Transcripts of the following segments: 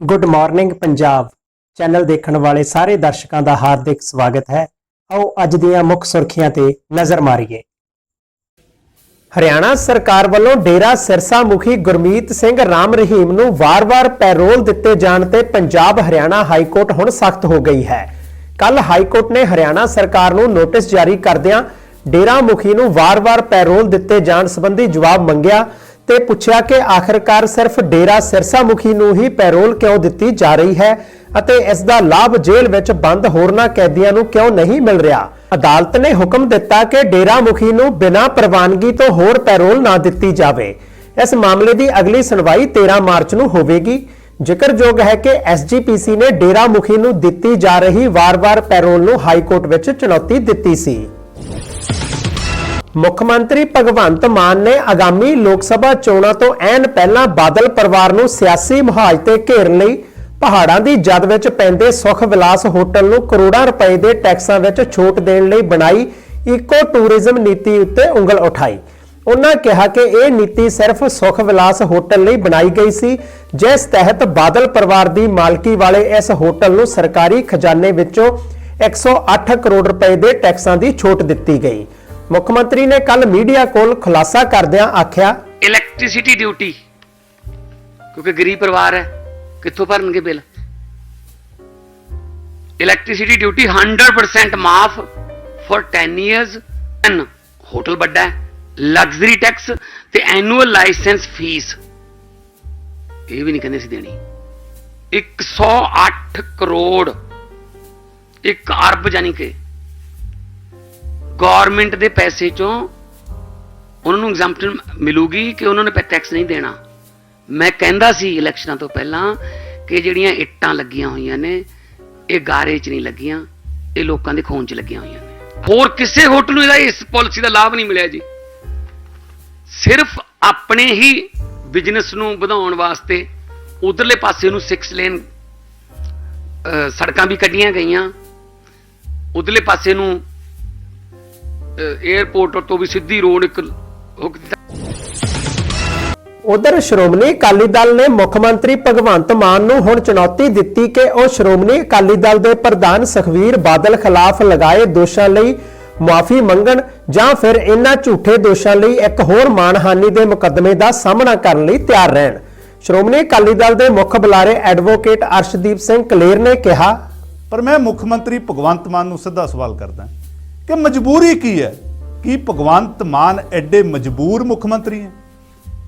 Good morning Punjab channel ਦੇਖਣ ਵਾਲੇ ਸਾਰੇ ਦਰਸ਼ਕਾਂ ਦਾ ਹਾਰਦਿਕ ਸਵਾਗਤ ਹੈ। ਆਓ ਅੱਜ ਦੀਆਂ ਮੁੱਖ ਸੁਰਖੀਆਂ ਤੇ ਨਜ਼ਰ ਮਾਰੀਏ। ਹਰਿਆਣਾ ਸਰਕਾਰ ਵੱਲੋਂ ਡੇਰਾ ਸਿਰਸਾ ਮੁਖੀ ਗੁਰਮੀਤ ਸਿੰਘ ਰਾਮ ਰਹੀਮ ਨੂੰ ਵਾਰ-ਵਾਰ ਪੈਰੋਲ ਦਿੱਤੇ ਜਾਣ ਤੇ ਪੰਜਾਬ ਹਰਿਆਣਾ ਹਾਈ ਕੋਰਟ ਹੁਣ ਸਖਤ ਹੋ ਗਈ ਹੈ। ਕੱਲ ਹਾਈ ਕੋਰਟ ਨੇ ਹਰਿਆਣਾ ਸਰਕਾਰ ਨੂੰ ਨੋਟਿਸ ਜਾਰੀ ਕਰਦਿਆਂ ਡੇਰਾ ਮੁਖੀ ਨੂੰ ਵਾਰ-ਵਾਰ ਪੈਰੋਲ ਦਿੱਤੇ ਜਾਣ ਸੰਬੰਧੀ ਜਵਾਬ ਮੰਗਿਆ ਤੇ ਪੁੱਛਿਆ ਕਿ ਆਖਰਕਾਰ ਸਿਰਫ ਡੇਰਾ ਸਿਰਸਾ ਮੁਖੀ ਨੂੰ ਹੀ ਪੈਰੋਲ ਕਿਉਂ ਦਿੱਤੀ ਜਾ ਰਹੀ ਹੈ ਅਤੇ ਇਸ ਦਾ ਲਾਭ ਜੇਲ੍ਹ ਵਿੱਚ ਬੰਦ ਹੋਰਨਾਂ ਕੈਦੀਆਂ ਨੂੰ ਕਿਉਂ ਨਹੀਂ ਮਿਲ ਰਿਹਾ? ਅਦਾਲਤ ਨੇ ਹੁਕਮ ਦਿੱਤਾ ਕਿ ਡੇਰਾ ਮੁਖੀ ਨੂੰ ਬਿਨਾਂ ਪ੍ਰਵਾਨਗੀ ਤੋਂ ਹੋਰ ਪੈਰੋਲ ਨਾ ਦਿੱਤੀ ਜਾਵੇ। ਇਸ ਮਾਮਲੇ ਦੀ ਅਗਲੀ ਸੁਣਵਾਈ 13 ਮਾਰਚ ਨੂੰ ਹੋਵੇਗੀ। ਜ਼ਿਕਰਯੋਗ ਹੈ ਕਿ ਐਸਜੀਪੀਸੀ ਨੇ ਡੇਰਾ ਮੁਖੀ ਨੂੰ ਦਿੱਤੀ ਜਾ ਰਹੀ ਵਾਰ-ਵਾਰ ਪੈਰੋਲ ਨੂੰ ਹਾਈ ਕੋਰਟ ਵਿੱਚ ਚੁਣੌਤੀ ਦਿੱਤੀ ਸੀ। ਮੁੱਖ ਮੰਤਰੀ ਭਗਵੰਤ ਮਾਨ ਨੇ ਆਗਾਮੀ ਲੋਕ ਸਭਾ ਚੋਣਾਂ ਤੋਂ ਐਨ ਪਹਿਲਾਂ ਬਾਦਲ ਪਰਿਵਾਰ ਨੂੰ ਸਿਆਸੀ ਮੁਹਾਜ ਤੇ ਘੇਰਨ ਲਈ ਪਹਾੜਾਂ ਦੀ ਜਦ ਵਿੱਚ ਪੈਂਦੇ ਸੁਖ ਵਿਲਾਸ ਹੋਟਲ ਨੂੰ ਕਰੋੜਾਂ ਰੁਪਏ ਦੇ ਟੈਕਸਾਂ ਵਿੱਚ ਛੋਟ ਦੇਣ ਲਈ ਬਣਾਈ ਇਕੋ ਟੂਰਿਜ਼ਮ ਨੀਤੀ ਉੱਤੇ ਉਂਗਲ ਉਠਾਈ। ਉਹਨਾਂ ਕਿਹਾ ਕਿ ਇਹ ਨੀਤੀ ਸਿਰਫ ਸੁਖ ਵਿਲਾਸ ਹੋਟਲ ਲਈ ਬਣਾਈ ਗਈ ਸੀ, ਜਿਸ ਤਹਿਤ ਬਾਦਲ ਪਰਿਵਾਰ ਦੀ ਮਾਲਕੀ ਵਾਲੇ ਇਸ ਹੋਟਲ ਨੂੰ ਸਰਕਾਰੀ ਖਜ਼ਾਨੇ ਵਿੱਚੋਂ 108 ਕਰੋੜ ਰੁਪਏ ਦੇ ਟੈਕਸਾਂ ਦੀ ਛੋਟ ਦਿੱਤੀ ਗਈ। ਮੁੱਖ ਮੰਤਰੀ ਨੇ ਕੱਲ ਮੀਡੀਆ ਕੋਲ ਖੁਲਾਸਾ ਕਰਦਿਆਂ ਆਖਿਆ ਇਲੈਕਟ੍ਰਿਸਿਟੀ ਡਿਊਟੀ ਕਿਉਂਕਿ ਗਰੀਬ ਪਰਿਵਾਰ ਹੈ, ਕਿੱਥੋਂ ਭਰਨਗੇ ਬਿੱਲ? ਇਲੈਕਟ੍ਰਿਸਿਟੀ ਡਿਊਟੀ 100% ਮਾਫ ਫॉर 10 ਇਅਰਸ ਐਨ ਹੋਟਲ ਵੱਡਾ ਹੈ ਲਗਜ਼ਰੀ ਟੈਕਸ ਤੇ ਐਨੂਅਲ ਲਾਇਸੈਂਸ ਫੀਸ ਇਹ ਵੀ ਨਹੀਂ ਕਹਿੰਦੇ ਸੀ ਦੇਣੀ। 108 ਕਰੋੜ 1 ਅਰਬ ਜਾਨੀ ਕਿ ਗਵਰਨਮੈਂਟ ਦੇ ਪੈਸੇ ਚੋਂ ਉਹਨਾਂ ਨੂੰ ਐਗਜ਼ੈਂਪਸ਼ਨ ਮਿਲੂਗੀ ਕਿ ਉਹਨਾਂ ਨੇ ਟੈਕਸ ਨਹੀਂ ਦੇਣਾ। ਮੈਂ ਕਹਿੰਦਾ ਸੀ ਇਲੈਕਸ਼ਨਾਂ ਤੋਂ ਪਹਿਲਾਂ ਕਿ ਜਿਹੜੀਆਂ ਇੱਟਾਂ ਲੱਗੀਆਂ ਹੋਈਆਂ ਨੇ, ਇਹ ਗਾਰੇ 'ਚ ਨਹੀਂ ਲੱਗੀਆਂ, ਇਹ ਲੋਕਾਂ ਦੇ ਖੂਨ 'ਚ ਲੱਗੀਆਂ ਹੋਈਆਂ ਨੇ। ਹੋਰ ਕਿਸੇ ਹੋਟਲ ਨੂੰ ਇਹਦਾ ਇਸ ਪਾਲਿਸੀ ਦਾ ਲਾਭ ਨਹੀਂ ਮਿਲਿਆ ਜੀ। ਸਿਰਫ ਆਪਣੇ ਹੀ ਬਿਜ਼ਨਸ ਨੂੰ ਵਧਾਉਣ ਵਾਸਤੇ ਉਧਰਲੇ ਪਾਸੇ ਨੂੰ 6 ਲੇਨ ਸੜਕਾਂ ਵੀ ਕੱਢੀਆਂ ਗਈਆਂ। ਉਧਰਲੇ ਪਾਸੇ ਨੂੰ 에어ਪੋਰਟ ਤੋਂ ਵੀ ਸਿੱਧੀ ਰੋਡ ਇੱਕ ਹੁੱਕ ਦਿੱਤਾ। ਉਧਰ ਸ਼੍ਰੋਮਣੀ ਅਕਾਲੀ ਦਲ ਨੇ ਮੁੱਖ ਮੰਤਰੀ ਭਗਵੰਤ ਮਾਨ ਨੂੰ ਹੁਣ ਚੁਣੌਤੀ ਦਿੱਤੀ ਕਿ ਉਹ ਸ਼੍ਰੋਮਣੀ ਅਕਾਲੀ ਦਲ ਦੇ ਪ੍ਰਧਾਨ ਸੁਖਵੀਰ ਬਾਦਲ ਖਿਲਾਫ ਲਗਾਏ ਦੋਸ਼ਾਂ ਲਈ ਮੁਆਫੀ ਮੰਗਣ ਜਾਂ ਫਿਰ ਇਹਨਾਂ ਝੂਠੇ ਦੋਸ਼ਾਂ ਲਈ ਇੱਕ ਹੋਰ ਮਾਨਹਾਨੀ ਦੇ ਮੁਕੱਦਮੇ ਦਾ ਸਾਹਮਣਾ ਕਰਨ ਲਈ ਤਿਆਰ ਰਹਿਣ। ਸ਼੍ਰੋਮਣੀ ਅਕਾਲੀ ਦਲ ਦੇ ਮੁੱਖ ਬੁਲਾਰੇ ਐਡਵੋਕੇਟ ਅਰਸ਼ਦੀਪ ਸਿੰਘ ਕਲੇਰ ਨੇ ਕਿਹਾ ਪਰ ਮੈਂ ਮੁੱਖ ਮੰਤਰੀ ਭਗਵੰਤ ਮਾਨ ਨੂੰ ਸਿੱਧਾ ਸਵਾਲ ਕਰਦਾ। ਕਿ ਮਜਬੂਰੀ ਕੀ ਹੈ? ਕੀ ਭਗਵੰਤ ਮਾਨ ਐਡੇ ਮਜਬੂਰ ਮੁੱਖ ਮੰਤਰੀ ਹੈ?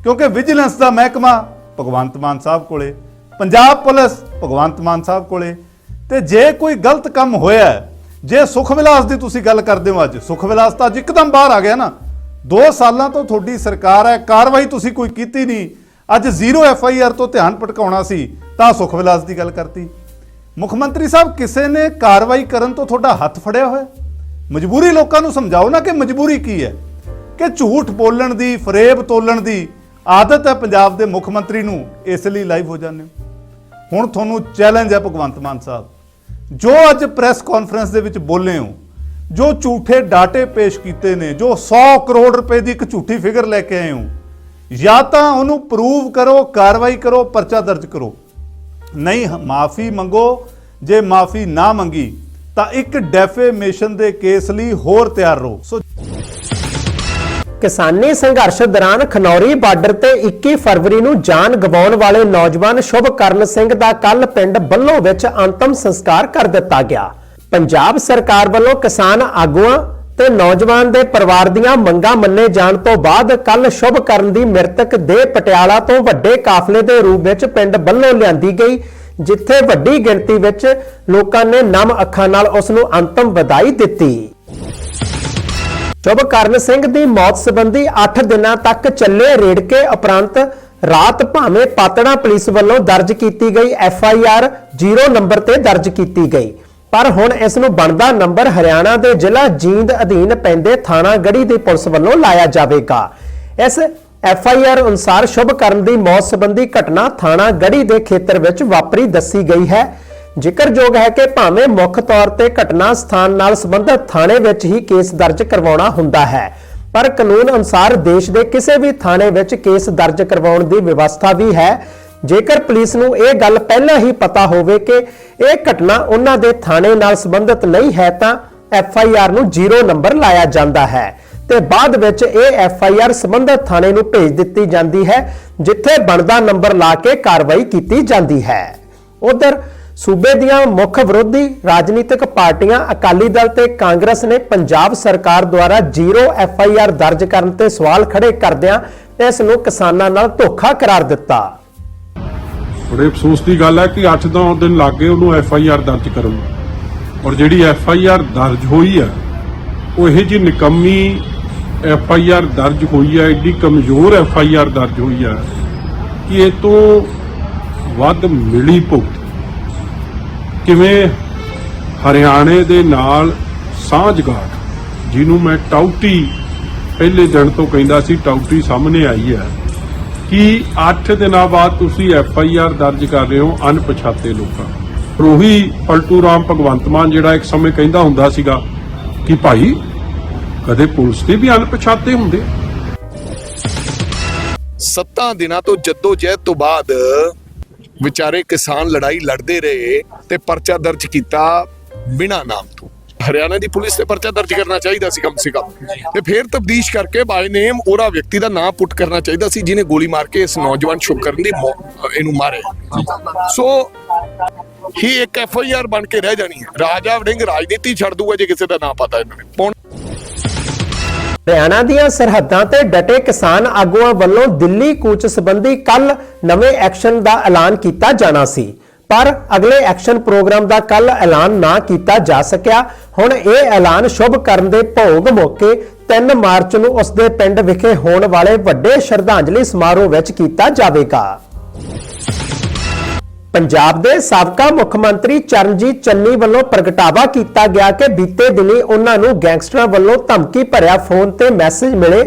ਕਿਉਂਕਿ ਵਿਜੀਲੈਂਸ ਦਾ ਮਹਿਕਮਾ ਭਗਵੰਤ ਮਾਨ ਸਾਹਿਬ ਕੋਲੇ, ਪੰਜਾਬ ਪੁਲਿਸ ਭਗਵੰਤ ਮਾਨ ਸਾਹਿਬ ਕੋਲੇ। ਤੇ ਜੇ ਕੋਈ ਗਲਤ ਕੰਮ ਹੋਇਆ ਜੇ ਸੁਖ ਵਿਲਾਸ ਦੀ ਤੁਸੀਂ ਗੱਲ ਕਰਦੇ ਹੋ ਅੱਜ, ਸੁਖ ਵਿਲਾਸ ਤਾਂ ਅੱਜ ਇੱਕਦਮ ਬਾਹਰ ਆ ਗਿਆ ਨਾ। 2 ਸਾਲਾਂ ਤੋਂ ਤੁਹਾਡੀ ਸਰਕਾਰ ਹੈ, ਕਾਰਵਾਈ ਤੁਸੀਂ ਕੋਈ ਕੀਤੀ ਨਹੀਂ। ਅੱਜ ਜ਼ੀਰੋ ਐਫ ਆਈ ਆਰ ਤੋਂ ਧਿਆਨ ਭਟਕਾਉਣਾ ਸੀ, ਤਾਂ ਸੁਖ ਵਿਲਾਸ ਦੀ ਗੱਲ ਕਰਤੀ। ਮੁੱਖ ਮੰਤਰੀ ਸਾਹਿਬ, ਕਿਸੇ ਨੇ ਕਾਰਵਾਈ ਕਰਨ ਤੋਂ ਤੁਹਾਡਾ ਹੱਥ ਫੜਿਆ ਹੋਇਆ? ਮਜਬੂਰੀ ਲੋਕਾਂ ਨੂੰ ਸਮਝਾਓ ਨਾ ਕਿ ਮਜਬੂਰੀ ਕੀ ਹੈ। ਕਿ ਝੂਠ ਬੋਲਣ ਦੀ, ਫਰੇਬ ਤੋਲਣ ਦੀ ਆਦਤ ਹੈ ਪੰਜਾਬ ਦੇ ਮੁੱਖ ਮੰਤਰੀ ਨੂੰ, ਇਸ ਲਈ ਲਾਈਵ ਹੋ ਜਾਂਦੇ ਹੋ। ਹੁਣ ਤੁਹਾਨੂੰ ਚੈਲੰਜ ਹੈ ਭਗਵੰਤ ਮਾਨ ਸਾਹਿਬ। ਜੋ ਅੱਜ ਪ੍ਰੈਸ ਕਾਨਫਰੰਸ ਦੇ ਵਿੱਚ ਬੋਲੇ ਹੋ, ਜੋ ਝੂਠੇ ਡਾਟੇ ਪੇਸ਼ ਕੀਤੇ ਨੇ, ਜੋ 100 ਕਰੋੜ ਰੁਪਏ ਦੀ ਇੱਕ ਝੂਠੀ ਫਿਗਰ ਲੈ ਕੇ ਆਏ ਹੋ, ਜਾਂ ਤਾਂ ਉਹਨੂੰ ਪ੍ਰੂਵ ਕਰੋ, ਕਾਰਵਾਈ ਕਰੋ, ਪਰਚਾ ਦਰਜ ਕਰੋ। ਨਹੀਂ, ਮਾਫੀ ਮੰਗੋ, ਜੇ ਮਾਫੀ ਨਾ ਮੰਗੀ ਤਾਂ ਇੱਕ ਡੈਫੇਮੇਸ਼ਨ ਦੇ ਕੇਸ ਲਈ ਹੋਰ ਤਿਆਰ ਰਹੋ। ਸੋ ਕਿਸਾਨੀ ਸੰਘਰਸ਼ ਦੌਰਾਨ ਖਨੌਰੀ ਬਾਰਡਰ ਤੇ 21 ਫਰਵਰੀ ਨੂੰ ਜਾਨ ਗਵਾਉਣ ਵਾਲੇ ਨੌਜਵਾਨ ਸ਼ੁਭਕਰਨ ਸਿੰਘ ਦਾ ਕੱਲ ਪਿੰਡ ਬੱਲੋ ਵਿੱਚ ਅੰਤਮ ਸੰਸਕਾਰ ਕਰ ਦਿੱਤਾ ਗਿਆ। ਪੰਜਾਬ ਸਰਕਾਰ ਵੱਲੋਂ ਕਿਸਾਨ ਆਗੂਆਂ ਤੇ ਨੌਜਵਾਨ ਦੇ ਪਰਿਵਾਰ ਦੀਆਂ ਮੰਗਾਂ ਮੰਨੇ ਜਾਣ ਤੋਂ ਬਾਅਦ ਕੱਲ ਸ਼ੁਭ ਕਰਨ ਦੀ ਮ੍ਰਿਤਕ ਦੇ ਪਟਿਆਲਾ ਤੋਂ ਵੱਡੇ ਕਾਫਲੇ ਦੇ ਰੂਪ ਵਿੱਚ ਪਿੰਡ ਬੱਲੋ ਲਿਆਂਦੀ ਗਈ। ਜਿੱਥੇ ਵੱਡੀ ਗਿਣਤੀ ਵਿੱਚ ਲੋਕਾਂ ਨੇ ਨਮ ਅੱਖਾਂ ਨਾਲ ਉਸ ਨੂੰ ਅੰਤਮ ਵਿਦਾਈ ਦਿੱਤੀ। ਸ਼ੁਭਕਰਨ ਸਿੰਘ ਦੀ ਮੌਤ ਸੰਬੰਧੀ 8 ਦਿਨਾਂ ਤੱਕ ਚੱਲੇ ਰੇੜਕੇ ਉਪਰੰਤ ਰਾਤ ਭਾਵੇਂ ਪਾਤੜਾ ਪੁਲਿਸ ਵੱਲੋਂ ਦਰਜ ਕੀਤੀ ਗਈ ਐਫ ਆਈ ਆਰ 0 ਨੰਬਰ ਤੇ ਦਰਜ ਕੀਤੀ ਗਈ। ਪਰ ਹੁਣ ਇਸ ਨੂੰ ਬਣਦਾ ਨੰਬਰ ਹਰਿਆਣਾ ਦੇ ਜ਼ਿਲ੍ਹਾ ਜੀਂਦ ਅਧੀਨ ਪੈਂਦੇ ਥਾਣਾ ਗੜੀ ਦੀ ਪੁਲਿਸ ਵੱਲੋਂ ਲਾਇਆ ਜਾਵੇਗਾ। ਇਸ ਐਫ ਆਈ ਆਰ ਅਨੁਸਾਰ ਸ਼ੁਭ ਸ਼ੁਭਕਰਨ ਦੀ ਮੌਤ ਸੰਬੰਧੀ ਘਟਨਾ ਥਾਣਾ ਗੜੀ ਦੇ ਖੇਤਰ ਵਿੱਚ ਵਾਪਰੀ ਦੱਸੀ ਗਈ ਹੈ। ਜ਼ਿਕਰਯੋਗ ਹੈ ਕਿ ਭਾਵੇਂ ਮੁੱਖ ਤੌਰ ਤੇ ਘਟਨਾ ਸਥਾਨ ਨਾਲ ਸੰਬੰਧਿਤ ਥਾਣੇ ਵਿੱਚ ਹੀ ਕੇਸ ਦਰਜ ਕਰਵਾਉਣਾ ਹੁੰਦਾ ਹੈ, ਪਰ ਕਾਨੂੰਨ ਅਨੁਸਾਰ ਦੇਸ਼ ਦੇ ਕਿਸੇ ਵੀ ਥਾਣੇ ਵਿੱਚ ਕੇਸ ਦਰਜ ਕਰਵਾਉਣ ਦੀ ਵਿਵਸਥਾ ਵੀ ਹੈ। ਜੇਕਰ ਪੁਲਿਸ ਨੂੰ ਇਹ ਗੱਲ ਪਹਿਲਾਂ ਹੀ ਪਤਾ ਹੋਵੇ ਕਿ ਇਹ ਘਟਨਾ ਉਹਨਾਂ ਦੇ ਥਾਣੇ ਨਾਲ ਸੰਬੰਧਿਤ ਨਹੀਂ ਹੈ ਤਾਂ ਐਫ ਆਈ ਆਰ ਨੂੰ ਜ਼ੀਰੋ ਨੰਬਰ ਲਾਇਆ ਜਾਂਦਾ ਹੈ। ਤੇ ਬਾਅਦ ਵਿੱਚ ਇਹ ਐਫ ਆਈ ਆਰ ਸੰਬੰਧਿਤ ਥਾਣੇ ਨੂੰ ਭੇਜ ਦਿੱਤੀ ਜਾਂਦੀ ਹੈ, ਜਿੱਥੇ ਬਣਦਾ ਨੰਬਰ ਲਾ ਕੇ ਕਾਰਵਾਈ ਕੀਤੀ ਜਾਂਦੀ ਹੈ। ਉਧਰ ਸੂਬੇ ਦੀਆਂ ਮੁੱਖ ਵਿਰੋਧੀ ਰਾਜਨੀਤਿਕ ਪਾਰਟੀਆਂ ਅਕਾਲੀ ਦਲ ਤੇ ਕਾਂਗਰਸ ਨੇ ਪੰਜਾਬ ਸਰਕਾਰ ਦੁਆਰਾ ਜ਼ੀਰੋ ਐਫ ਆਈ ਆਰ ਦਰਜ ਕਰਨ ਤੇ ਸਵਾਲ ਖੜੇ ਕਰਦਿਆਂ ਇਸ ਨੂੰ ਕਿਸਾਨਾਂ ਨਾਲ ਧੋਖਾ ਕਰਾਰ ਦਿੱਤਾ। ਬੜੇ ਅਫਸੋਸ ਦੀ ਗੱਲ ਹੈ ਕਿ 8-9 ਦਿਨ ਲੱਗ ਗਏ ਉਹਨੂੰ ਐਫ ਆਈ ਆਰ ਦਰਜ ਕਰਨ ਔਰ ਜਿਹੜੀ ਐਫ ਆਈ ਆਰ ਦਰਜ ਹੋਈ ਹੈ, ਉਹ ਇਹ ਜੀ ਨਿਕੰਮੀ ਐਫ ਆਈ ਆਰ ਦਰਜ ਹੋਈ ਹੈ, ਏਡੀ ਕਮਜ਼ੋਰ ਐਫ ਆਈ ਆਰ ਦਰਜ ਹੋਈ ਹੈ, ਕਿ ਇਹ ਤੋਂ ਵੱਧ ਮਿਲੀ ਭੁਗਤ। ਕਿਵੇਂ ਹਰਿਆਣੇ ਦੇ ਨਾਲ ਸਾਂਝਗਾਟ ਜਿਹਨੂੰ ਮੈਂ ਟਾਊਟੀ ਪਹਿਲੇ ਦਿਨ ਤੋਂ ਕਹਿੰਦਾ ਸੀ, ਟਾਊਟੀ ਸਾਹਮਣੇ ਆਈ ਹੈ, ਕਿ 8 ਦਿਨਾਂ ਬਾਅਦ ਤੁਸੀਂ ਐਫ ਆਈ ਆਰ ਦਰਜ ਕਰ ਰਹੇ ਹੋ ਅਣਪਛਾਤੇ ਲੋਕਾਂ। ਰੋਹੀ ਪਲਟੂ ਰਾਮ ਭਗਵੰਤ ਮਾਨ ਜਿਹੜਾ ਇੱਕ ਸਮੇਂ ਕਹਿੰਦਾ ਹੁੰਦਾ ਸੀਗਾ ਕਿ ਭਾਈ ਕਦੇ ਪੁਲਿਸ ਦੇ ਵੀ ਅਣਪਛਾਤੇ ਹੁੰਦੇ ਸੱਤਾਂ ਦਿਨਾਂ ਤੋਂ ਜੱਦੋ ਤੋਂ ਬਾਅਦ ਵਿਚਾਰੇ ਕਿਸਾਨ ਲੜਾਈ ਲੜਦੇ ਰਹੇ ਤੇ ਪਰਚਾ ਦਰਜ ਕੀਤਾ ਬਿਨਾਂ ਨਾਮ ਤੋਂ। ਹਰਿਆਣਾ ਦੀ ਪੁਲਿਸ ਤੇ ਪਰਚਾ ਦਰਜ ਕਰਨਾ ਚਾਹੀਦਾ ਸੀ ਕਮ ਸੇ ਕਮ। ਤੇ ਫਿਰ ਤਬਦੀਸ਼ ਕਰਕੇ ਬਾਈ ਨੇਮ ਉਹਦਾ ਵਿਅਕਤੀ ਦਾ ਨਾਮ ਪੁੱਟ ਕਰਨਾ ਚਾਹੀਦਾ ਸੀ ਜਿਹਨੇ ਗੋਲੀ ਮਾਰ ਕੇ ਇਸ ਨੌਜਵਾਨ ਸ਼ੁਕਰਨ ਦੀ ਇਹਨੂੰ ਮਾਰੇ ਸੋ ਹੀ ਇੱਕ ਐਫ ਆਈ ਆਰ ਬਣ ਕੇ ਰਹਿ ਜਾਣੀ ਹੈ। ਰਾਜਾ ਵੜਿੰਗ ਰਾਜਨੀਤੀ ਛੱਡ ਦੂਗਾ ਜੇ ਕਿਸੇ ਦਾ ਨਾਮ ਪਤਾ ਇਹਨਾਂ ਨੇ। ਹਰਿਆਣਾ ਦੀਆਂ ਸਰਹੱਦਾਂ ਤੇ ਡਟੇ ਕਿਸਾਨ ਆਗੂਆਂ ਵੱਲੋਂ ਦਿੱਲੀ ਕੂਚ ਸੰਬੰਧੀ ਕੱਲ ਨਵੇਂ ਐਕਸ਼ਨ ਦਾ ਐਲਾਨ ਕੀਤਾ ਜਾਣਾ ਸੀ। ਪਰ ਅਗਲੇ ਐਕਸ਼ਨ ਪ੍ਰੋਗਰਾਮ ਦਾ ਕੱਲ ਐਲਾਨ ਨਾ ਕੀਤਾ ਜਾ ਸਕਿਆ। ਹੁਣ ਇਹ ਐਲਾਨ ਸ਼ੁਭ ਕਰਨ ਦੇ ਭੋਗ ਮੌਕੇ 3 ਮਾਰਚ ਨੂੰ ਉਸ ਦੇ ਪਿੰਡ ਵਿਖੇ ਹੋਣ ਵਾਲੇ ਵੱਡੇ ਸ਼ਰਧਾਂਜਲੀ ਸਮਾਰੋਹ ਵਿੱਚ ਕੀਤਾ ਜਾਵੇਗਾ। ਪੰਜਾਬ ਦੇ ਸਾਬਕਾ ਮੁੱਖ ਮੰਤਰੀ ਚਰਨਜੀਤ ਚੰਨੀ ਵੱਲੋਂ ਪ੍ਰਗਟਾਵਾ ਕੀਤਾ ਗਿਆ ਕਿ ਬੀਤੇ ਦਿਨੀ ਉਹਨਾਂ ਨੂੰ ਗੈਂਗਸਟਰਾਂ ਵੱਲੋਂ ਧਮਕੀ ਭਰਿਆ ਫੋਨ ਤੇ ਮੈਸੇਜ ਮਿਲੇ,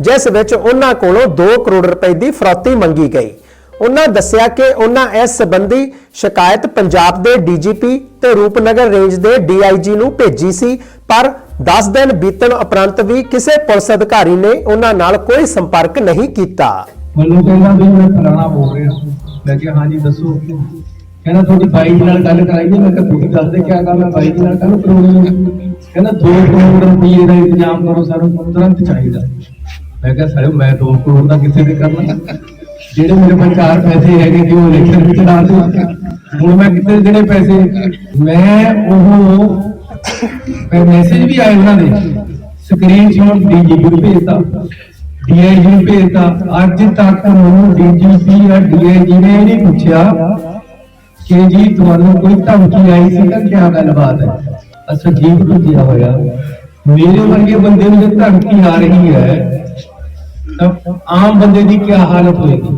ਜਿਸ ਵਿੱਚ ਉਹਨਾਂ ਕੋਲੋਂ 2 ਕਰੋੜ ਰੁਪਏ ਦੀ ਫਰੌਤੀ ਮੰਗੀ ਗਈ। ਉਹਨਾਂ ਦੱਸਿਆ ਕਿ ਉਹਨਾਂ ਇਸ ਸੰਬੰਧੀ ਸ਼ਿਕਾਇਤ ਪੰਜਾਬ ਦੇ ਡੀਜੀਪੀ ਤੇ ਰੂਪਨਗਰ ਰੇਂਜ ਦੇ ਡੀਆਈਜੀ ਨੂੰ ਭੇਜੀ ਸੀ, ਪਰ 10 ਦਿਨ ਬੀਤਣ ਉਪਰੰਤ ਵੀ ਕਿਸੇ ਪੁਲਿਸ ਅਧਿਕਾਰੀ ਨੇ ਉਹਨਾਂ ਨਾਲ ਕੋਈ ਸੰਪਰਕ ਨਹੀਂ ਕੀਤਾ। ਮੈਨੂੰ ਕਹਿੰਦਾ ਵੀ ਮੈਂ ਫਲਾਣਾ ਬੋਲ ਰਿਹਾ ਮੈਂ ਕਿਹਾ, ਹਾਂਜੀ, ਦੱਸੋ। ਕਹਿੰਦਾ, ਤੁਹਾਡੀ ਬਾਈ ਜੀ ਨਾਲ ਗੱਲ ਕਰਾਈਏ ਮੈਂ ਕਿਹਾ, ਤੁਸੀਂ ਦੱਸ ਦੇ ਕਿਆ ਗੱਲ ਹੈ ਬਾਈ ਜੀ ਨਾਲ ਕੱਲ ਕਰਾਉਣੀ ਕਹਿੰਦਾ 2 ਕਰੋੜ ਰੁਪਏ ਦਾ ਇੰਤਜ਼ਾਮ ਕਰੋ ਸਾਨੂੰ ਤੁਰੰਤ ਚਾਹੀਦਾ। ਮੈਂ ਕਿਹਾ ਸਾਰੇ ਮੈਂ 2 ਕਰੋੜ ਦਾ ਕਿੱਥੇ ਤੇ ਕਰਨਾ? ਜਿਹੜੇ ਮੇਰੇ ਕੋਲ ਚਾਰ ਪੈਸੇ ਹੈਗੇ ਕਿ ਉਹ ਇਲੈਕਸ਼ਨ ਵਿੱਚ ਡਾਲ ਦਿਓ। ਹੁਣ ਮੈਂ ਕਿੱਥੇ ਜਿਹੜੇ ਪੈਸੇ? ਮੈਂ ਉਹ ਮੈਸੇਜ ਵੀ ਆਏ ਉਹਨਾਂ ਦੇ। ਸਕਰੀਨਸ਼ਾਟ ਡੀਜੀਪੀ ਨੂੰ ਭੇਜਤਾ। ਡੀਆਈਜੀ ਭੇਜਤਾ। ਅੱਜ ਤੱਕ ਮੈਨੂੰ ਡੀਜੀਪੀ ਜਾਂ ਡੀਆਈਜੀ ਨੇ ਨਹੀਂ ਪੁੱਛਿਆ ਕਿ ਜੀ ਤੁਹਾਨੂੰ ਕੋਈ ਧਮਕੀ ਆਈ ਸੀ ਤਾਂ ਕੀ ਗੱਲਬਾਤ ਹੈ? ਅਸਾਂ ਜੀਵ ਭੁੱਜਿਆ ਹੋਇਆ। ਮੇਰੇ ਵਰਗੇ ਬੰਦੇ ਨੂੰ ਜੇ ਧਮਕੀ ਆ ਰਹੀ ਹੈ, ਤਾਂ ਆਮ ਬੰਦੇ ਦੀ ਕੀ ਹਾਲਤ ਹੋਏਗੀ?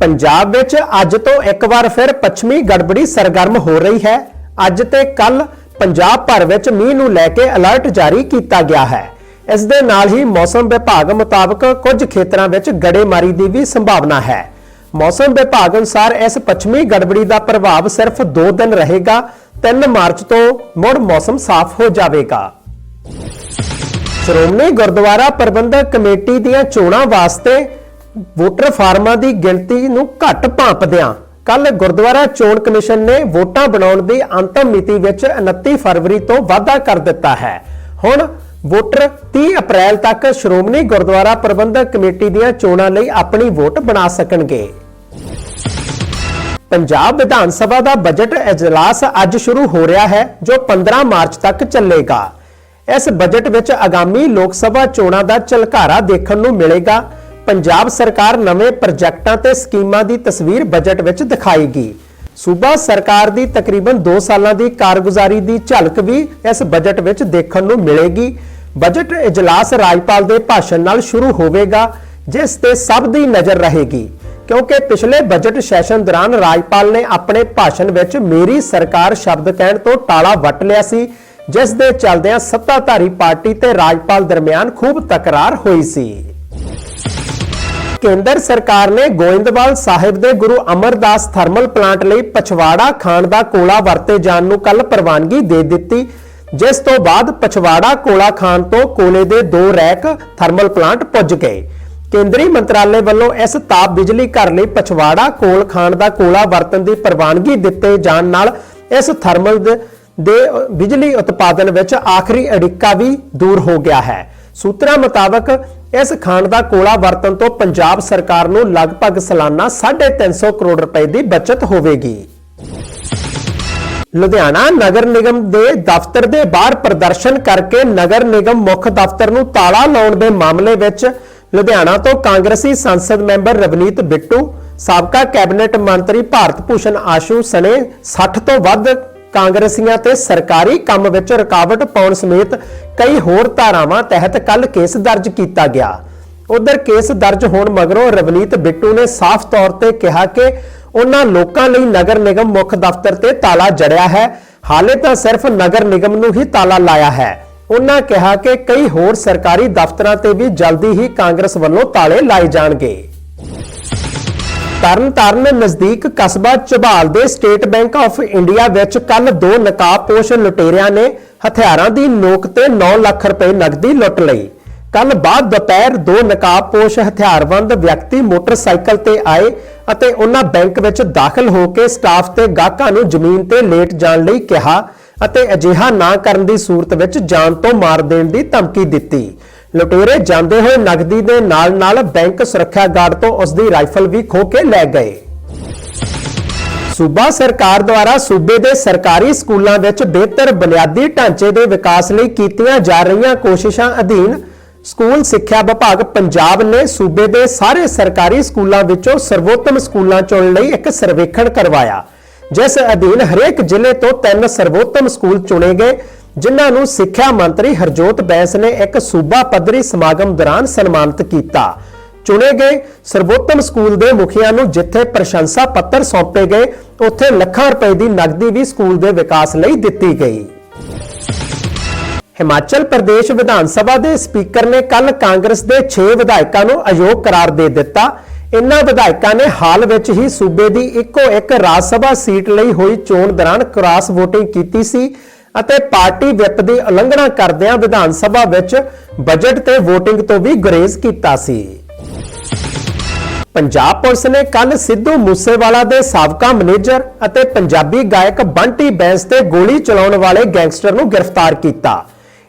ਪੰਜਾਬ ਵਿੱਚ ਅੱਜ ਤੋਂ ਇੱਕ ਵਾਰ ਫਿਰ ਪੱਛਮੀ ਗੜਬੜੀ ਸਰਗਰਮ ਹੋ ਰਹੀ ਹੈ। ਅੱਜ ਤੇ ਕੱਲ ਪੰਜਾਬ ਭਰ ਵਿੱਚ ਮੀਂਹ ਨੂੰ ਲੈ ਕੇ ਅਲਰਟ ਜਾਰੀ ਕੀਤਾ ਗਿਆ ਹੈ। ਇਸ ਦੇ ਨਾਲ ਹੀ ਮੌਸਮ ਵਿਭਾਗ ਮੁਤਾਬਕ ਕੁਝ ਖੇਤਰਾਂ ਵਿੱਚ ਗੜੇਮਾਰੀ ਦੀ ਵੀ ਸੰਭਾਵਨਾ ਹੈ। ਮੌਸਮ ਵਿਭਾਗ ਅਨੁਸਾਰ ਇਸ ਪੱਛਮੀ ਗੜਬੜੀ ਦਾ ਪ੍ਰਭਾਵ ਸਿਰਫ 2 ਦਿਨ ਰਹੇਗਾ 3 ਮਾਰਚ ਤੋਂ ਮੁੜ ਮੌਸਮ ਸਾਫ਼ ਹੋ ਜਾਵੇਗਾ। ਸ਼੍ਰੋਮਣੀ ਗੁਰਦੁਆਰਾ ਪ੍ਰਬੰਧਕ ਕਮੇਟੀ ਦੀਆਂ ਚੋਣਾਂ ਵਾਸਤੇ ਵੋਟਰ ਫਾਰਮਾਂ ਦੀ ਗਿਣਤੀ ਨੂੰ ਘੱਟ ਭਾਂਪਦਿਆਂ ਕੱਲ ਗੁਰਦੁਆਰਾ ਚੋਣ ਕਮਿਸ਼ਨ ਨੇ ਵੋਟਾਂ ਬਣਾਉਣ ਦੀ ਅੰਤਮ ਮਿਤੀ ਵਿੱਚ 29 ਫਰਵਰੀ ਤੋਂ ਵਾਧਾ ਕਰ ਦਿੱਤਾ ਹੈ। ਹੁਣ ਵੋਟਰ 30 ਅਪ੍ਰੈਲ ਤੱਕ ਸ਼੍ਰੋਮਣੀ ਗੁਰਦੁਆਰਾ ਪ੍ਰਬੰਧਕ ਕਮੇਟੀ ਦੀਆਂ ਚੋਣਾਂ ਲਈ ਆਪਣੀ ਵੋਟ ਬਣਾ ਸਕਣਗੇ। ਪੰਜਾਬ ਵਿਧਾਨ ਸਭਾ ਦਾ ਬਜਟ ਇਜਲਾਸ ਅੱਜ ਸ਼ੁਰੂ ਹੋ ਰਿਹਾ ਹੈ, ਜੋ 15 ਮਾਰਚ ਤੱਕ ਚੱਲੇਗਾ। ਇਸ ਬਜਟ ਵਿੱਚ ਆਗਾਮੀ ਲੋਕ ਸਭਾ ਚੋਣਾਂ ਦਾ ਝਲਕਾਰਾ ਦੇਖਣ ਨੂੰ ਮਿਲੇਗਾ। ਪੰਜਾਬ ਸਰਕਾਰ ਨਵੇਂ ਪ੍ਰੋਜੈਕਟਾਂ ਤੇ ਸਕੀਮਾਂ ਦੀ ਤਸਵੀਰ ਬਜਟ ਵਿੱਚ ਦਿਖਾਏਗੀ। ਸੂਬਾ ਸਰਕਾਰ ਦੀ ਤਕਰੀਬਨ 2 ਸਾਲਾਂ ਦੀ ਕਾਰਗੁਜ਼ਾਰੀ ਦੀ ਝਲਕ ਵੀ ਇਸ ਬਜਟ ਵਿੱਚ ਦੇਖਣ ਨੂੰ ਮਿਲੇਗੀ। ਬਜਟ ਇਜਲਾਸ ਰਾਜਪਾਲ ਦੇ ਭਾਸ਼ਣ ਨਾਲ ਸ਼ੁਰੂ ਹੋਵੇਗਾ, ਜਿਸ ਤੇ ਸਭ ਦੀ ਨਜ਼ਰ ਰਹੇਗੀ। ਕਿਉਂਕਿ ਪਿਛਲੇ ਬਜਟ ਸੈਸ਼ਨ ਦੌਰਾਨ ਰਾਜਪਾਲ ਨੇ ਆਪਣੇ ਭਾਸ਼ਣ ਵਿੱਚ ਮੇਰੀ ਸਰਕਾਰ ਸ਼ਬਦ ਕਹਿਣ ਤੋਂ ਟਾਲਾ ਵੱਟ ਲਿਆ ਸੀ, ਜਿਸ ਦੇ ਚੱਲਦਿਆਂ ਸੱਤਾਧਾਰੀ ਪਾਰਟੀ ਤੇ ਰਾਜਪਾਲ ਦਰਮਿਆਨ ਖੂਬ ਤਕਰਾਰ ਹੋਈ ਸੀ। ਕੇਂਦਰ ਸਰਕਾਰ ਨੇ ਗੋਇੰਦਵਾਲ ਸਾਹਿਬ ਦੇ ਗੁਰੂ ਅਮਰਦਾਸ ਥਰਮਲ ਪਲਾਂਟ ਲਈ ਪਛਵਾੜਾ ਖਾਣ ਦਾ ਕੋਲਾ ਵਰਤੇ ਜਾਣ ਨੂੰ ਕੱਲ ਪ੍ਰਵਾਨਗੀ ਦੇ ਦਿੱਤੀ ਜਿਸ ਤੋਂ ਬਾਅਦ ਪਛਵਾੜਾ ਕੋਲਾ ਖਾਣ ਤੋਂ ਕੋਲੇ ਦੇ ਦੋ ਰੈਕ ਥਰਮਲ ਪਲਾਂਟ ਪੁੱਜ ਗਏ। ਕੇਂਦਰੀ ਮੰਤਰਾਲੇ ਵੱਲੋਂ ਇਸ ਤਾਪ ਬਿਜਲੀ ਘਰ ਲਈ ਪਛਵਾੜਾ ਕੋਲ ਖਾਣ ਦਾ ਕੋਲਾ ਵਰਤਣ ਦੀ ਪ੍ਰਵਾਨਗੀ ਦਿੱਤੇ ਜਾਣ ਨਾਲ ਇਸ ਥਰਮਲ ਦੇ ਬਿਜਲੀ ਉਤਪਾਦਨ ਵਿੱਚ ਆਖਰੀ ਅੜਿੱਕਾ ਵੀ ਦੂਰ ਹੋ ਗਿਆ ਹੈ। ਸੂਤਰਾਂ ਮੁਤਾਬਕ ਇਸ ਖਾਣ ਦਾ ਕੋਲਾ ਵਰਤਣ ਤੋਂ ਪੰਜਾਬ ਸਰਕਾਰ ਨੂੰ ਲਗਭਗ ਸਾਲਾਨਾ 350 ਕਰੋੜ ਰੁਪਏ ਦੀ ਬਚਤ ਹੋਵੇਗੀ। ਲੁਧਿਆਣਾ ਨਗਰ ਨਿਗਮ ਦੇ ਦਫ਼ਤਰ ਦੇ ਬਾਹਰ ਪ੍ਰਦਰਸ਼ਨ ਕਰਕੇ ਨਗਰ ਨਿਗਮ ਮੁੱਖ ਦਫ਼ਤਰ ਨੂੰ ਤਾਲਾ ਲਾਉਣ ਦੇ ਮਾਮਲੇ ਵਿੱਚ ਲੁਧਿਆਣਾ ਤੋਂ ਕਾਂਗਰਸੀ ਸੰਸਦ ਮੈਂਬਰ ਰਵਨੀਤ ਬਿੱਟੂ, ਸਾਬਕਾ ਕੈਬਨਿਟ ਮੰਤਰੀ ਭਾਰਤ ਭੂਸ਼ਣ ਆਸ਼ੂ ਸਣੇ 60 ਤੋਂ ਵੱਧ ਕਾਂਗਰਸੀਆਂ ਤੇ ਸਰਕਾਰੀ ਕੰਮ ਵਿੱਚ ਰੁਕਾਵਟ ਪਾਉਣ ਸਮੇਤ ਕਈ ਹੋਰ ਧਾਰਾਵਾਂ ਤਹਿਤ ਕੱਲ ਕੇਸ ਦਰਜ ਕੀਤਾ ਗਿਆ। ਉਧਰ ਕੇਸ ਦਰਜ ਹੋਣ ਮਗਰੋਂ ਰਵਨੀਤ ਬਿੱਟੂ ਨੇ ਸਾਫ਼ ਤੌਰ ਤੇ ਕਿਹਾ ਕਿ ਉਹਨਾਂ ਲੋਕਾਂ ਲਈ ਨਗਰ ਨਿਗਮ ਮੁੱਖ ਦਫ਼ਤਰ ਤੇ ਤਾਲਾ ਜੜਿਆ ਹੈ। ਹਾਲੇ ਤਾਂ ਸਿਰਫ ਨਗਰ ਨਿਗਮ ਨੂੰ ਹੀ ਤਾਲਾ ਲਾਇਆ ਹੈ। ਉਹਨਾਂ ਕਿਹਾ ਕਿ ਕਈ ਹੋਰ ਸਰਕਾਰੀ ਦਫ਼ਤਰਾਂ ਤੇ ਵੀ ਜਲਦੀ ਹੀ ਕਾਂਗਰਸ ਵੱਲੋਂ ਤਾਲੇ ਲਾਏ ਜਾਣਗੇ। ਤਰਨਤਾਰਨ ਨਜ਼ਦੀਕ ਕਸਬਾ ਝਬਾਲ ਦੇ ਸਟੇਟ ਬੈਂਕ ਆਫ ਇੰਡੀਆ ਵਿੱਚ ਕੱਲ ਦੋ ਨਕਾਬਪੋਸ਼ ਲੁਟੇਰਿਆਂ ਨੇ ਹਥਿਆਰਾਂ ਦੀ ਨੋਕ ਤੇ 9 ਲੱਖ ਰੁਪਏ ਨਕਦੀ ਲੁੱਟ ਲਈ। ਕੱਲ ਬਾਅਦ ਦੁਪਹਿਰ ਦੋ ਨਕਾਬਪੋਸ਼ ਹਥਿਆਰਬੰਦ ਵਿਅਕਤੀ ਮੋਟਰਸਾਈਕਲ ਤੇ ਆਏ ਅਤੇ ਉਹਨਾਂ ਬੈਂਕ ਵਿੱਚ ਦਾਖਲ ਹੋ ਕੇ ਸਟਾਫ ਤੇ ਗਾਹਕਾਂ ਨੂੰ ਜ਼ਮੀਨ ਤੇ ਲੇਟ ਜਾਣ ਲਈ ਕਿਹਾ ਅਤੇ ਅਜਿਹਾ ਨਾ ਕਰਨ ਦੀ ਸੂਰਤ ਵਿੱਚ ਜਾਨ ਤੋਂ ਮਾਰ ਦੇਣ ਦੀ ਧਮਕੀ ਦਿੱਤੀ। ਲੁਟੇਰੇ ਜਾਂਦੇ ਹੋਏ ਨਗਦੀ ਦੇ ਨਾਲ-ਨਾਲ ਬੈਂਕ ਸੁਰੱਖਿਆ ਗਾਰਡ ਤੋਂ ਉਸ ਦੀ ਰਾਈਫਲ ਵੀ ਖੋ ਕੇ ਲੈ ਗਏ। ਸੂਬਾ ਸਰਕਾਰ ਦੁਆਰਾ ਸੂਬੇ ਦੇ ਸਰਕਾਰੀ ਸਕੂਲਾਂ ਵਿੱਚ ਬਿਹਤਰ ਬੁਨਿਆਦੀ ਢਾਂਚੇ ਦੇ ਵਿਕਾਸ ਲਈ ਕੀਤੀਆਂ ਜਾ ਰਹੀਆਂ ਕੋਸ਼ਿਸ਼ਾਂ ਅਧੀਨ ਸਕੂਲ ਸਿੱਖਿਆ ਵਿਭਾਗ ਪੰਜਾਬ ਨੇ ਸੂਬੇ ਦੇ ਸਾਰੇ ਸਰਕਾਰੀ ਸਕੂਲਾਂ ਵਿੱਚੋਂ ਸਰਵੋਤਮ ਸਕੂਲਾਂ ਚੁਣਨ ਲਈ ਇੱਕ ਸਰਵੇਖਣ ਕਰਵਾਇਆ, ਜਿਸ ਅਧੀਨ ਹਰੇਕ ਜ਼ਿਲ੍ਹੇ ਤੋਂ ਤਿੰਨ ਸਰਵੋਤਮ ਸਕੂਲ ਚੁਣੇ ਗਏ, ਜਿਨ੍ਹਾਂ ਨੂੰ ਸਿੱਖਿਆ ਮੰਤਰੀ ਹਰਜੋਤ ਬੈਂਸ ਨੇ ਇੱਕ ਸੂਬਾ ਪੱਧਰੀ ਸਮਾਗਮ ਦੌਰਾਨ ਸਨਮਾਨਿਤ ਕੀਤਾ। ਚੁਣੇ ਗਏ ਸਰਵੋਤਮ ਸਕੂਲ ਦੇ ਮੁਖੀਆਂ ਨੂੰ ਜਿੱਥੇ ਪ੍ਰਸ਼ੰਸਾ ਪੱਤਰ ਸੌਂਪੇ ਗਏ, ਉੱਥੇ ਲੱਖਾਂ ਰੁਪਏ ਦੀ ਨਕਦੀ ਵੀ ਸਕੂਲ ਦੇ ਵਿਕਾਸ ਲਈ ਦਿੱਤੀ ਗਈ। ਹਿਮਾਚਲ ਪ੍ਰਦੇਸ਼ ਵਿਧਾਨ ਸਭਾ ਦੇ ਸਪੀਕਰ ਨੇ ਕੱਲ ਕਾਂਗਰਸ ਦੇ 6 ਵਿਧਾਇਕਾਂ ਨੂੰ ਅਯੋਗ ਕਰਾਰ ਦੇ ਦਿੱਤਾ। ਇਨ੍ਹਾਂ ਵਿਧਾਇਕਾਂ ਨੇ ਹਾਲ ਵਿੱਚ ਹੀ ਸੂਬੇ ਦੀ ਇੱਕੋ ਇੱਕ ਰਾਜ ਸਭਾ ਸੀਟ ਲਈ ਹੋਈ ਚੋਣ ਦੌਰਾਨ ਕ੍ਰਾਸ ਵੋਟਿੰਗ ਕੀਤੀ ਸੀ ਅਤੇ ਪਾਰਟੀ ਵਿਪ ਦੀ ਉਲੰਘਣਾ ਕਰਦਿਆਂ ਵਿਧਾਨ ਸਭਾ ਵਿੱਚ ਬਜਟ ਤੇ ਵੋਟਿੰਗ ਤੋਂ ਵੀ ਗੁਰੇਜ਼ ਕੀਤਾ ਸੀ। ਪੰਜਾਬ ਪੁਲਿਸ ਨੇ ਕੱਲ ਸਿੱਧੂ ਮੂਸੇਵਾਲਾ ਦੇ ਸਾਬਕਾ ਮੈਨੇਜਰ ਅਤੇ ਪੰਜਾਬੀ ਗਾਇਕ ਬੰਟੀ ਬੈਂਸ ਤੇ ਗੋਲੀ ਚਲਾਉਣ ਵਾਲੇ ਗੈਂਗਸਟਰ ਨੂੰ ਗ੍ਰਿਫਤਾਰ ਕੀਤਾ।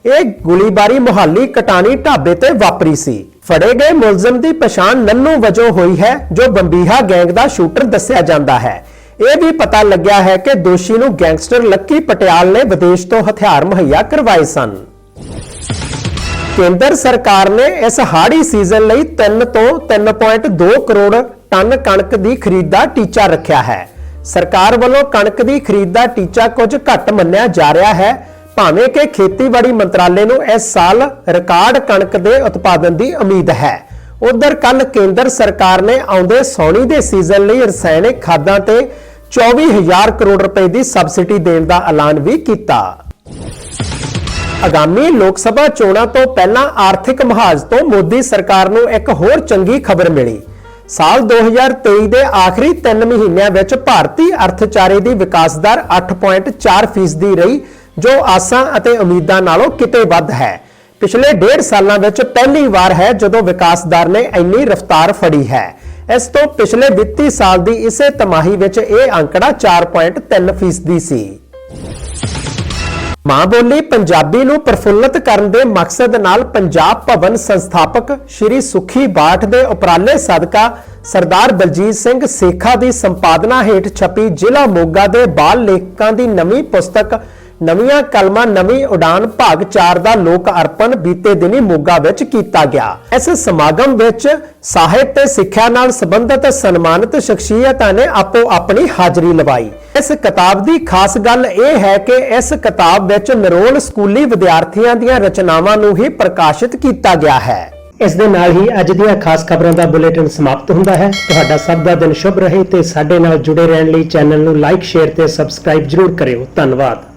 ਇਹ ਗੋਲੀਬਾਰੀ ਮੁਹਾਲੀ ਕਟਾਣੀ ਢਾਬੇ ਤੇ ਵਾਪਰੀ ਸੀ। ਫੜੇ ਗਏ ਮੁਲਜ਼ਮ ਦੀ ਪਛਾਣ ਨੰਨੂ ਵਜੋਂ ਹੋਈ ਹੈ, ਜੋ ਬੰਬੀਹਾ ਗੈਂਗ ਦਾ ਸ਼ੂਟਰ ਦੱਸਿਆ ਜਾਂਦਾ ਹੈ। ਇਹ ਵੀ ਪਤਾ ਲੱਗਿਆ ਹੈ ਕਿ ਦੋਸ਼ੀ ਨੂੰ ਗੈਂਗਸਟਰ ਲੱਕੀ ਪਟਿਆਲ ਨੇ ਵਿਦੇਸ਼ ਤੋਂ ਹਥਿਆਰ ਮੁਹੱਈਆ ਕਰਵਾਏ ਸਨ। ਕੇਂਦਰ ਸਰਕਾਰ ਨੇ ਇਸ ਹਾੜੀ ਸੀਜ਼ਨ ਲਈ 3 ਤੋਂ 3.2 ਕਰੋੜ ਟਨ ਕਣਕ ਦੀ ਖਰੀਦ ਦਾ ਟੀਚਾ ਰੱਖਿਆ ਹੈ। ਸਰਕਾਰ ਵੱਲੋਂ ਕਣਕ ਦੀ ਖਰੀਦ ਦਾ ਟੀਚਾ ਕੁਝ ਘੱਟ ਮੰਨਿਆ ਜਾ ਰਿਹਾ ਹੈ ਭਾਵੇਂ ਕਿ ਖੇਤੀਬਾੜੀ ਮੰਤਰਾਲੇ ਨੂੰ ਇਸ ਸਾਲ ਰਿਕਾਰਡ ਕਣਕ ਦੇ ਉਤਪਾਦਨ ਦੀ ਉਮੀਦ ਹੈ। ਉਧਰ ਕੱਲ ਕੇਂਦਰ ਸਰਕਾਰ ਨੇ ਆਉਂਦੇ ਸੌਣੀ ਦੇ ਸੀਜ਼ਨ ਲਈ ਰਸਾਇਣਿਕ ਖਾਦਾਂ ਤੇ 24000 ਕਰੋੜ ਰੁਪਏ ਦੀ ਸਬਸਿਡੀ ਦੇਣ ਦਾ ਐਲਾਨ ਵੀ ਕੀਤਾ। ਆਗਾਮੀ ਲੋਕ ਸਭਾ ਚੋਣਾਂ ਤੋਂ ਪਹਿਲਾਂ ਆਰਥਿਕ ਮਹਾਜ ਤੋਂ ਮੋਦੀ ਸਰਕਾਰ ਨੂੰ ਇੱਕ ਹੋਰ ਚੰਗੀ ਖਬਰ ਮਿਲੀ। ਸਾਲ 2023 ਦੇ ਆਖਰੀ 3 ਮਹੀਨਿਆਂ ਵਿੱਚ ਭਾਰਤੀ ਅਰਥਚਾਰੇ ਦੀ ਵਿਕਾਸ ਦਰ 8.4% ਦੀ ਰਹੀ ਜੋ ਆਸਾਂ ਅਤੇ ਉਮੀਦਾਂ ਨਾਲੋਂ ਕਿਤੇ ਵੱਧ ਹੈ। ਪਿਛਲੇ ਡੇਢ ਸਾਲਾਂ ਵਿੱਚ ਪਹਿਲੀ ਵਾਰ ਹੈ ਜਦੋਂ ਵਿਕਾਸ ਦਰ ਨੇ ਇੰਨੀ ਰਫ਼ਤਾਰ ਫੜੀ ਹੈ। ਇਸ ਤੋਂ ਪਿਛਲੇ ਵਿੱਤੀ ਸਾਲ ਦੀ ਇਸੇ ਤਿਮਾਹੀ ਵਿੱਚ ਇਹ ਅੰਕੜਾ 4.3% ਸੀ। ਮਾਂ ਬੋਲੀ ਪੰਜਾਬੀ ਨੂੰ ਪ੍ਰਫੁੱਲਤ ਕਰਨ ਦੇ ਮਕਸਦ ਨਾਲ ਪੰਜਾਬ ਭਵਨ ਸੰਸਥਾਪਕ ਸ਼੍ਰੀ ਸੁਖੀ ਬਾਠ ਦੇ ਉਪਰਾਲੇ ਸਦਕਾ ਸਰਦਾਰ ਬਲਜੀਤ ਸਿੰਘ ਸੇਖਾ ਦੀ ਸੰਪਾਦਨਾ ਹੇਠ ਛਪੀ ਜ਼ਿਲ੍ਹਾ ਮੋਗਾ ਦੇ ਬਾਲ ਲੇਖਕਾਂ ਦੀ ਨਵੀਂ ਪੁਸਤਕ ਨਵੀਆਂ ਕਲਮਾਂ, ਨਵੀਂ ਉਡਾਨ ਭਾਗ 4 ਦਾ ਲੋਕ ਅਰਪਣ ਬੀਤੇ ਦਿਨੀ ਮੋਗਾ ਵਿੱਚ ਕੀਤਾ ਗਿਆ। ਇਸ ਸਮਾਗਮ ਵਿੱਚ ਸਾਹਿਤ ਤੇ ਸਿੱਖਿਆ ਨਾਲ ਸੰਬੰਧਿਤ ਸਨਮਾਨਿਤ ਸ਼ਖਸੀਅਤਾਂ ਨੇ ਆਪੋ ਆਪਣੀ ਹਾਜ਼ਰੀ ਲਵਾਈ। ਇਸ ਕਿਤਾਬ ਦੀ ਖਾਸ ਗੱਲ ਇਹ ਹੈ ਕਿ ਇਸ ਕਿਤਾਬ ਵਿੱਚ ਨਿਰੋਲ ਸਕੂਲੀ ਵਿਦਿਆਰਥੀਆਂ ਦੀਆਂ ਰਚਨਾਵਾਂ ਨੂੰ ਹੀ ਪ੍ਰਕਾਸ਼ਿਤ ਕੀਤਾ ਗਿਆ ਹੈ। ਇਸ ਦੇ ਨਾਲ ਹੀ ਅੱਜ ਦੀਆਂ ਖਾਸ ਖਬਰਾਂ ਦਾ ਬੁਲੇਟਿਨ ਸਮਾਪਤ ਹੁੰਦਾ ਹੈ। ਤੁਹਾਡਾ ਸਭ ਦਾ ਦਿਨ ਸ਼ੁਭ ਰਹੇ ਤੇ ਸਾਡੇ ਨਾਲ ਜੁੜੇ ਰਹਿਣ ਲਈ ਚੈਨਲ ਨੂੰ ਲਾਈਕ, ਸ਼ੇਅਰ ਤੇ ਸਬਸਕ੍ਰਾਈਬ ਜਰੂਰ ਕਰਿਓ। ਧੰਨਵਾਦ।